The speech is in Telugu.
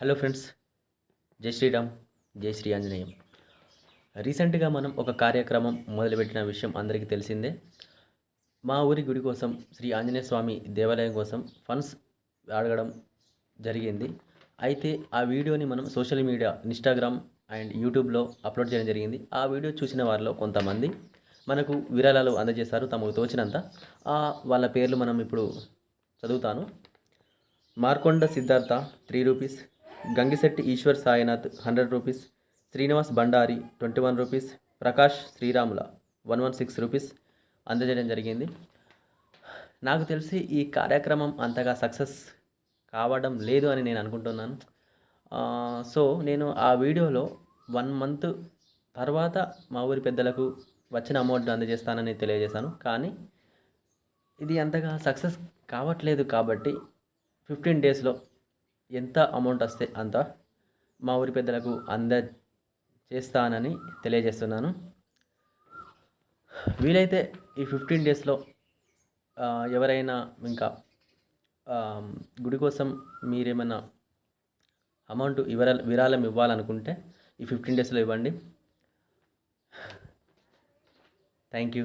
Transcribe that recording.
హలో ఫ్రెండ్స్ జై శ్రీరామ్ జై శ్రీ ఆంజనేయం. రీసెంట్గా మనం ఒక కార్యక్రమం మొదలుపెట్టిన విషయం అందరికీ తెలిసిందే. మా ఊరి గుడి కోసం శ్రీ ఆంజనేయ స్వామి దేవాలయం కోసం ఫండ్స్ అడగడం జరిగింది. అయితే ఆ వీడియోని మనం సోషల్ మీడియా ఇన్స్టాగ్రామ్ అండ్ యూట్యూబ్లో అప్లోడ్ చేయడం జరిగింది. ఆ వీడియో చూసిన వారిలో కొంతమంది మనకు విరాళాలు అందజేశారు. తమకు తోచినంత. ఆ వాళ్ళ పేర్లు మనం ఇప్పుడు చదువుతాను. Markonda Siddhartha three rupees. Gangisetti Eswar Sainath hundred rupees Srinivas Bandari twenty one rupees Prakash Sriramula one one six rupees అందజేయడం జరిగింది. నాకు తెలిసి ఈ కార్యక్రమం అంతగా సక్సెస్ కావడం లేదు అని నేను అనుకుంటున్నాను. సో నేను ఆ వీడియోలో వన్ మంత్ తర్వాత మా ఊరి పెద్దలకు వచ్చిన అమౌంట్ అందజేస్తానని తెలియజేశాను. కానీ ఇది అంతగా సక్సెస్ కావట్లేదు కాబట్టి ఫిఫ్టీన్ డేస్లో ఎంత అమౌంట్ వస్తే అంత మా ఊరి పెద్దలకు అంద చేస్తానని తెలియజేస్తున్నాను. వీలైతే ఈ ఫిఫ్టీన్ డేస్లో ఎవరైనా ఇంకా గుడి కోసం మీరేమైనా అమౌంట్ ఇవర విరాళం ఇవ్వాలనుకుంటే ఈ ఫిఫ్టీన్ డేస్లో ఇవ్వండి. Thank you